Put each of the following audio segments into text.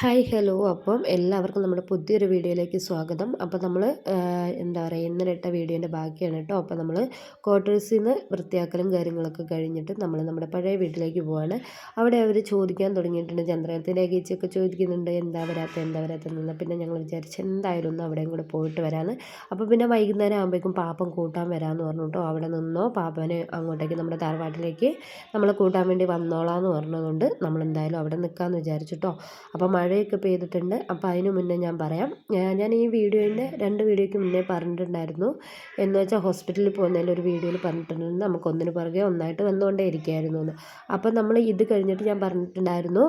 Hi hello. അപ്പം എല്ലാവർക്കും നമ്മുടെ പുതിയൊരു വീഡിയോയിലേക്ക് സ്വാഗതം. അപ്പോൾ നമ്മൾ എന്താ പറയുക ഇന്നലെ ഇട്ട വീഡിയോന്റെ ബാക്കിയാണ് കേട്ടോ. അപ്പോൾ നമ്മൾ ക്വാർട്ടേഴ്സിൽ നിന്ന് വൃത്തിയാക്കലും കാര്യങ്ങളൊക്കെ കഴിഞ്ഞിട്ട് നമ്മൾ നമ്മുടെ പഴയ വീട്ടിലേക്ക് പോവാണ്. അവിടെ അവർ ചോദിക്കാൻ തുടങ്ങിയിട്ടുണ്ട്. ചന്ദ്രകത്തിന്റെ അകീച്ചൊക്കെ ചോദിക്കുന്നുണ്ട്. എന്താ വരാത്ത എന്താ വരാത്തതെന്ന് പിന്നെ ഞങ്ങൾ വിചാരിച്ച് എന്തായാലും ഒന്ന് അവിടെയും കൂടെ പോയിട്ട് വരാമെന്ന് അപ്പോൾ പിന്നെ വൈകുന്നേരം ആകുമ്പോഴേക്കും പാപ്പം കൂട്ടാൻ വരാമെന്ന് പറഞ്ഞു കേട്ടോ. അവിടെ നിന്നോ പാപ്പനെ അങ്ങോട്ടേക്ക് നമ്മുടെ തറവാട്ടിലേക്ക് നമ്മൾ കൂട്ടാൻ വേണ്ടി വന്നോളാം എന്ന് പറഞ്ഞതുകൊണ്ട് നമ്മൾ എന്തായാലും അവിടെ നിൽക്കാമെന്ന് വിചാരിച്ചിട്ടോ അപ്പോൾ മഴ മഴയൊക്കെ പെയ്തിട്ടുണ്ട്. അപ്പോൾ അതിന് മുന്നേ ഞാൻ പറയാം. ഞാൻ ഈ വീഡിയോന്റെ രണ്ട് വീഡിയോയ്ക്ക് മുന്നേ പറഞ്ഞിട്ടുണ്ടായിരുന്നു. എന്ന് വെച്ചാൽ ഹോസ്പിറ്റലിൽ പോകുന്നതിൽ ഒരു വീഡിയോയിൽ പറഞ്ഞിട്ടുണ്ടായിരുന്നു. നമുക്ക് ഒന്നിന് പുറകെ ഒന്നായിട്ട് വന്നുകൊണ്ടേ ഇരിക്കുകയായിരുന്നു എന്ന്. അപ്പോൾ നമ്മൾ ഇത് കഴിഞ്ഞിട്ട് ഞാൻ പറഞ്ഞിട്ടുണ്ടായിരുന്നു.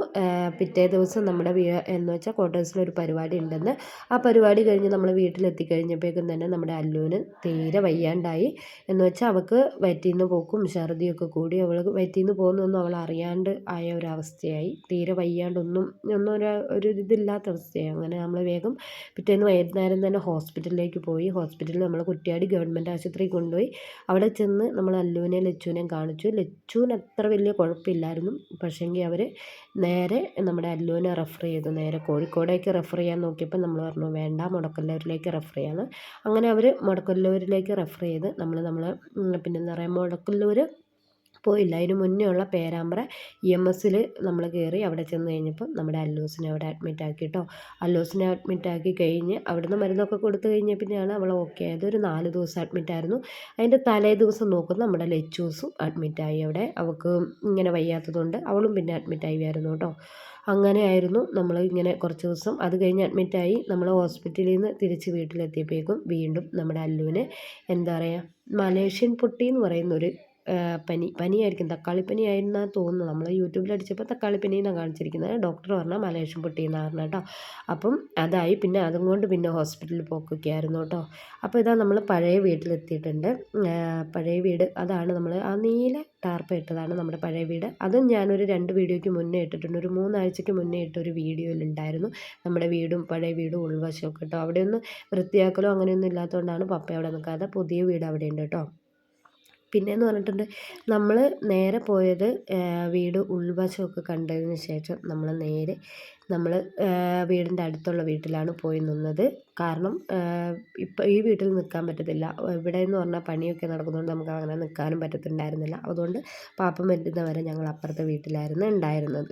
പിറ്റേ ദിവസം നമ്മുടെ എന്ന് വെച്ചാൽ ക്വാർട്ടേഴ്സിലൊരു പരിപാടി ഉണ്ടെന്ന്. ആ പരിപാടി കഴിഞ്ഞ് നമ്മൾ വീട്ടിലെത്തി കഴിഞ്ഞപ്പോഴേക്കും തന്നെ നമ്മുടെ അല്ലുവിന് തീരെ വയ്യാണ്ടായി. എന്ന് വെച്ചാൽ അവൾക്ക് വയറ്റിൽ പോക്കും ഛർദിയൊക്കെ കൂടി. അവൾ വയറ്റിൽ നിന്ന് പോകുന്നൊന്നും അവൾ അറിയാണ്ട് ആയ ഒരവസ്ഥയായി തീരെ വയ്യാണ്ടൊന്നും ഒന്നും ഒരു ഒരു ഇതില്ലാത്ത അവസ്ഥയാണ് അങ്ങനെ നമ്മൾ വേഗം പിറ്റേന്ന് വൈകുന്നേരം തന്നെ ഹോസ്പിറ്റലിലേക്ക് പോയി. ഹോസ്പിറ്റലിൽ നമ്മൾ കുറ്റിയാടി ഗവൺമെന്റ് ആശുപത്രി കൊണ്ടുപോയി. അവിടെ ചെന്ന് നമ്മൾ അല്ലുവിനെയും ലച്ചുവിനെയും കാണിച്ചു. ലച്ചുവിന് അത്ര വലിയ കുഴപ്പമില്ലായിരുന്നു. പക്ഷേങ്കിൽ അവർ നേരെ നമ്മുടെ അല്ലുവിനെ റെഫർ ചെയ്തു. നേരെ കോഴിക്കോടേക്ക് റെഫർ ചെയ്യാൻ നോക്കിയപ്പോൾ നമ്മൾ പറഞ്ഞു വേണ്ട മുടക്കല്ലൂരിലേക്ക് റെഫർ ചെയ്യാമെന്ന് അങ്ങനെ അവർ മുടക്കല്ലൂരിലേക്ക് റെഫർ ചെയ്ത് നമ്മൾ നമ്മൾ പിന്നെ എന്താ പറയുക മുടക്കല്ലൂർ പോയില്ല. അതിന് മുന്നേ ഉള്ള പേരാമ്പ്ര ഇ എം എസ്സിൽ നമ്മൾ കയറി അവിടെ ചെന്ന് കഴിഞ്ഞപ്പോൾ നമ്മുടെ അല്ലൂസിനെ അവിടെ അഡ്മിറ്റ് ആക്കി കേട്ടോ അല്ലൂസിനെ അഡ്മിറ്റ് ആക്കി കഴിഞ്ഞ് അവിടുന്ന് മരുന്നൊക്കെ കൊടുത്തു കഴിഞ്ഞ പിന്നെയാണ് അവൾ ഓക്കെ ആയത്. ഒരു നാല് ദിവസം അഡ്മിറ്റ് ആയിരുന്നു. അതിന്റെ തലേ ദിവസം നോക്കുമ്പോൾ നമ്മുടെ ലെച്ചൂസും അഡ്മിറ്റായി അവിടെ. അവൾക്ക് ഇങ്ങനെ വയ്യാത്തതുകൊണ്ട് അവളും പിന്നെ അഡ്മിറ്റ് ആയിരുന്നു കേട്ടോ. അങ്ങനെയായിരുന്നു നമ്മൾ ഇങ്ങനെ കുറച്ച് ദിവസം. അത് കഴിഞ്ഞ് അഡ്മിറ്റായി നമ്മൾ ഹോസ്പിറ്റലിൽ നിന്ന് തിരിച്ച് വീട്ടിലെത്തിയപ്പോഴേക്കും വീണ്ടും നമ്മുടെ അല്ലുവിന് എന്താ പറയുക മലേഷ്യൻ പൊട്ടി എന്ന് പറയുന്ന ഒരു പനി പനിയായിരിക്കും. തക്കാളിപ്പനി ആയിരുന്നാണ് തോന്നുന്നു. നമ്മൾ യൂട്യൂബിൽ അടിച്ചപ്പോൾ തക്കാളിപ്പനി എന്നാണ് കാണിച്ചിരിക്കുന്നത്. ഡോക്ടർ പറഞ്ഞാൽ മലേഷ്യൻ പൊട്ടി എന്നാണ് കേട്ടോ. അപ്പം അതായി. പിന്നെ അതും കൊണ്ട് പിന്നെ ഹോസ്പിറ്റലിൽ പോക്കൊക്കെ ആയിരുന്നു കേട്ടോ. അപ്പോൾ ഇതാ നമ്മൾ പഴയ വീട്ടിലെത്തിയിട്ടുണ്ട്. പഴയ വീട് അതാണ് നമ്മൾ ആ നീല ടാർപ്പ് ഇട്ടതാണ് നമ്മുടെ പഴയ വീട്. അതും ഞാനൊരു രണ്ട് വീഡിയോയ്ക്ക് മുന്നേ ഇട്ടിട്ടുണ്ട്. ഒരു മൂന്നാഴ്ചയ്ക്ക് മുന്നേ ഇട്ടൊരു വീഡിയോയിലുണ്ടായിരുന്നു നമ്മുടെ വീടും പഴയ വീടും ഉൾവശമൊക്കെ കേട്ടോ. അവിടെയൊന്നും വൃത്തിയാക്കലോ അങ്ങനെയൊന്നും ഇല്ലാത്തതുകൊണ്ടാണ് പപ്പ അവിടെ നിൽക്കാതെ പുതിയ വീട് അവിടെയുണ്ട് കേട്ടോ. പിന്നെയെന്ന് പറഞ്ഞിട്ടുണ്ട് നമ്മൾ നേരെ പോയത് വീട് ഉൾവശമൊക്കെ കണ്ടതിന് ശേഷം നമ്മൾ നേരെ നമ്മൾ വീടിന്റെ അടുത്തുള്ള വീട്ടിലാണ് പോയി നിന്നത്. കാരണം ഇപ്പം ഈ വീട്ടിൽ നിൽക്കാൻ പറ്റത്തില്ല. ഇവിടെ എന്ന് പറഞ്ഞാൽ പണിയൊക്കെ നടക്കുന്നതുകൊണ്ട് നമുക്ക് അങ്ങനെ നിൽക്കാനും പറ്റത്തുണ്ടായിരുന്നില്ല. അതുകൊണ്ട് പാപ്പം വരുന്നവരെ ഞങ്ങൾ അപ്പുറത്തെ വീട്ടിലായിരുന്നു ഉണ്ടായിരുന്നത്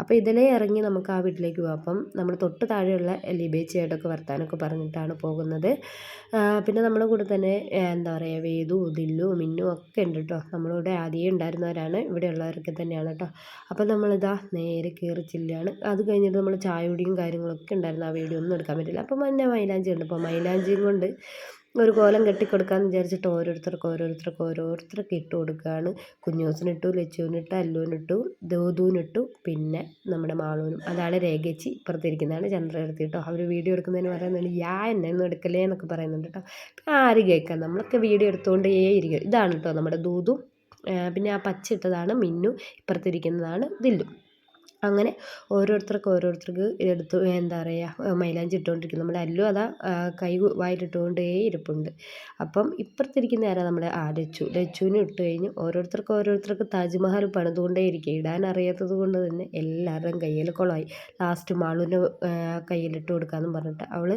അപ്പോൾ ഇതിലേ ഇറങ്ങി നമുക്ക് ആ വീട്ടിലേക്ക് പോകാം അപ്പം നമ്മൾ തൊട്ട് താഴെയുള്ള ലിബേച്ചിയായിട്ടൊക്കെ വർത്താനൊക്കെ പറഞ്ഞിട്ടാണ് പോകുന്നത്. പിന്നെ നമ്മുടെ കൂടെ തന്നെ എന്താ പറയുക വേദു ദില്ലു മിന്നു ഒക്കെ ഉണ്ട് കേട്ടോ നമ്മളിവിടെ ആദ്യമേ ഉണ്ടായിരുന്നവരാണ്. ഇവിടെയുള്ളവരൊക്കെ തന്നെയാണ് കേട്ടോ അപ്പം നമ്മളിതാ നേരെ കയറി ചില്ലാണ്. അത് കഴിഞ്ഞിട്ട് നമ്മൾ ചായ കുടിയും കാര്യങ്ങളൊക്കെ ഉണ്ടായിരുന്നു. ആ വീഡിയോ ഒന്നും എടുക്കാൻ പറ്റില്ല. അപ്പോൾ മഞ്ഞ മൈലാഞ്ചി ഉണ്ട്. അപ്പോൾ മൈലാഞ്ചിയും കൊണ്ട് ഒരു കോലം കെട്ടിക്കൊടുക്കാമെന്ന് വിചാരിച്ചിട്ട് ഓരോരുത്തർക്ക് ഓരോരുത്തർക്ക് ഓരോരുത്തർക്ക് ഇട്ട് കൊടുക്കുകയാണ്. കുഞ്ഞോസിനിട്ടു ലച്ചുവിനിട്ടു അല്ലുവിനിട്ടു ദൂതുവിനിട്ടു പിന്നെ നമ്മുടെ മാളൂനും അതാണ് രേഖച്ചി ഇപ്പുറത്തിരിക്കുന്നതാണ്. ചന്ദ്രകീർത്തി കേട്ടോ. അവർ വീഡിയോ എടുക്കുന്നതിന് പറയുന്നുണ്ട് യാ എന്നെ ഒന്നും എടുക്കലേ എന്നൊക്കെ പറയുന്നുണ്ട് കേട്ടോ. ആര് കേൾക്കാം? നമ്മളൊക്കെ വീഡിയോ എടുത്തുകൊണ്ടേ ഇരിക്കും. ഇതാണ് കേട്ടോ നമ്മുടെ ദൂതും പിന്നെ ആ പച്ച ഇട്ടതാണ് മിന്നു. ഇപ്പുറത്തിരിക്കുന്നതാണ് ദില്ലും. അങ്ങനെ ഓരോരുത്തർക്ക് ഓരോരുത്തർക്ക് ഇതെടുത്ത് എന്താ പറയുക മൈലാഞ്ചി ഇട്ടുകൊണ്ടിരിക്കും നമ്മുടെ അല്ലു അതാ കൈ വായിലിട്ടുകൊണ്ടേ ഇരിപ്പുണ്ട്. അപ്പം ഇപ്പുറത്തിരിക്കുന്ന ആരാ നമ്മുടെ ആ ലച്ചു. ലച്ചുവിന് ഇട്ട് കഴിഞ്ഞ് ഓരോരുത്തർക്ക് ഓരോരുത്തർക്ക് താജ്മഹൽ പണിതുകൊണ്ടേ ഇരിക്കുക. ഇടാൻ അറിയാത്തത് കൊണ്ട് തന്നെ എല്ലാവരുടെയും കയ്യിൽ കുളമായി ലാസ്റ്റ് മാളുവിന്റെ കയ്യിലിട്ട് കൊടുക്കാമെന്ന് പറഞ്ഞിട്ട് അവൾ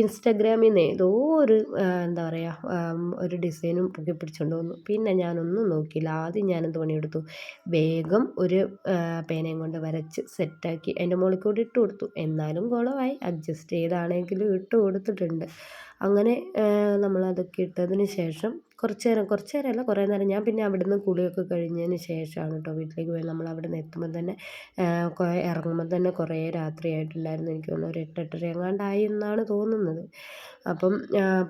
ഇൻസ്റ്റാഗ്രാമിൽ നിന്ന് ഏതോ ഒരു എന്താ പറയുക ഒരു ഡിസൈനും പൊക്കി പിടിച്ചുകൊണ്ട് വന്നു. പിന്നെ ഞാനൊന്നും നോക്കിയില്ല. ആദ്യം ഞാനെന്ത് പണിയെടുത്തു? വേഗം ഒരു പേനയും കൊണ്ട് വര വരച്ച് സെറ്റാക്കി അതിന്റെ മുകളിൽ കൂടി ഇട്ട് കൊടുത്തു. എന്നാലും കുളമായി. അഡ്ജസ്റ്റ് ചെയ്താണെങ്കിലും ഇട്ട് കൊടുത്തിട്ടുണ്ട്. അങ്ങനെ നമ്മളതൊക്കെ ഇട്ടതിന് ശേഷം കുറച്ച് നേരം കുറച്ച് നേരമല്ല കുറേ നേരം. ഞാൻ പിന്നെ അവിടുന്ന് കുളിയൊക്കെ കഴിഞ്ഞതിന് ശേഷമാണ് കേട്ടോ വീട്ടിലേക്ക് പോയത്. നമ്മൾ അവിടെ നിന്ന് എത്തുമ്പോൾ തന്നെ ഇറങ്ങുമ്പോൾ തന്നെ കുറേ രാത്രിയായിട്ടുണ്ടായിരുന്നു എനിക്ക് തോന്നുന്നു ഒരു എട്ടെട്ടര എങ്ങാണ്ടായി എന്നാണ് തോന്നുന്നത്. അപ്പം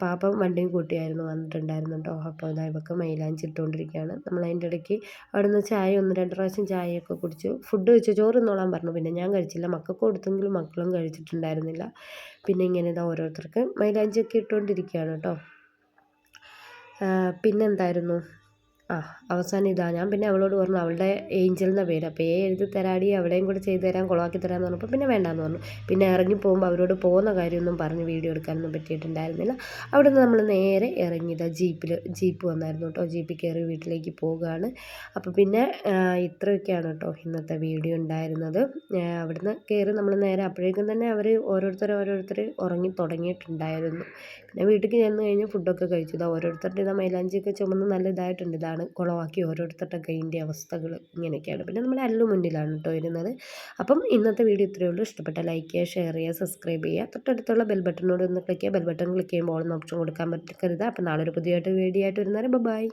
പാപ്പ വണ്ടിയും കൂട്ടിയായിരുന്നു വന്നിട്ടുണ്ടായിരുന്നു കേട്ടോ. അപ്പോൾ ഇതാ ഇവക്ക് മൈലാഞ്ചി ഇട്ടുകൊണ്ടിരിക്കുകയാണ് നമ്മൾ അതിന്റെ ഇടയ്ക്ക് അവിടെ നിന്ന് ചായ ഒന്ന് രണ്ട് പ്രാവശ്യം ചായയൊക്കെ കുടിച്ചു ഫുഡ് വെച്ച് ചോറ് തിന്നോളാൻ പറഞ്ഞു. പിന്നെ ഞാൻ കഴിച്ചില്ല. മക്കൾക്ക് കൊടുത്തെങ്കിലും മക്കളും കഴിച്ചിട്ടുണ്ടായിരുന്നില്ല. പിന്നെ ഇങ്ങനെ ഇതാ ഓരോരുത്തർക്ക് മൈലാഞ്ചിയൊക്കെ ഇട്ടുകൊണ്ടിരിക്കുകയാണ് കേട്ടോ. പിന്നെന്തായിരുന്നു? ആ അവസാനം ഇതാ. ഞാൻ പിന്നെ അവളോട് പറഞ്ഞു അവളുടെ ഏഞ്ചൽ എന്ന പേര്. അപ്പോൾ ഏ എഴുതി തരാടി അവിടെയും കൂടെ ചെയ്ത് തരാൻ കുളമാക്കി തരാമെന്ന് പറഞ്ഞപ്പോൾ പിന്നെ വേണ്ടാന്ന് പറഞ്ഞു. പിന്നെ ഇറങ്ങി പോകുമ്പോൾ അവരോട് പോകുന്ന കാര്യമൊന്നും പറഞ്ഞ് വീഡിയോ എടുക്കാനൊന്നും പറ്റിയിട്ടുണ്ടായിരുന്നില്ല. അവിടെ നിന്ന് നമ്മൾ നേരെ ഇറങ്ങിയതാ ജീപ്പിൽ ജീപ്പ് വന്നായിരുന്നു കേട്ടോ. ജീപ്പിൽ കയറി വീട്ടിലേക്ക് പോവുകയാണ്. അപ്പോൾ പിന്നെ ഇത്രയൊക്കെയാണ് കേട്ടോ ഇന്നത്തെ വീഡിയോ ഉണ്ടായിരുന്നത്. അവിടുന്ന് കയറി നമ്മൾ നേരെ അപ്പോഴേക്കും തന്നെ അവർ ഓരോരുത്തർ ഓരോരുത്തർ ഉറങ്ങി തുടങ്ങിയിട്ടുണ്ടായിരുന്നു. പിന്നെ വീട്ടിൽ ചെന്ന് കഴിഞ്ഞ് ഫുഡൊക്കെ കഴിച്ചു. ഇതാ ഓരോരുത്തരുടെ ഇതാ മൈലാഞ്ചിയൊക്കെ ചുമന്ന് നല്ല ഇതായിട്ടുണ്ട്. ഇതാണ് കുളമാക്കി ഓരോരുത്തരുടെ കൈന്റെ അവസ്ഥകൾ ഇങ്ങനെയൊക്കെയാണ്. പിന്നെ നമ്മൾ അല്ലു മുന്നിലാണ് കേട്ടോ ഇരുന്നത്. അപ്പം ഇന്നത്തെ വീഡിയോ ഇത്രയേ ഉള്ളൂ. ഇഷ്ടപ്പെട്ട ലൈക്ക് ചെയ്യുക ഷെയർ ചെയ്യുക സബ്സ്ക്രൈബ് ചെയ്യുക. തൊട്ടടുത്തുള്ള ബെൽ ബട്ടനോട് ഒന്ന് ക്ലിക്ക് ചെയ്യുക. ബെൽ ബട്ടൺ ക്ലിക്ക് ചെയ്യുമ്പോൾ ഓൺ ഓപ്ഷൻ കൊടുക്കാൻ പറ്റരുത് അപ്പോൾ നാളെ ഒരു പുതിയതായിട്ട് വീഡിയോ ആയിട്ട് വരുന്നവരെ ബൈ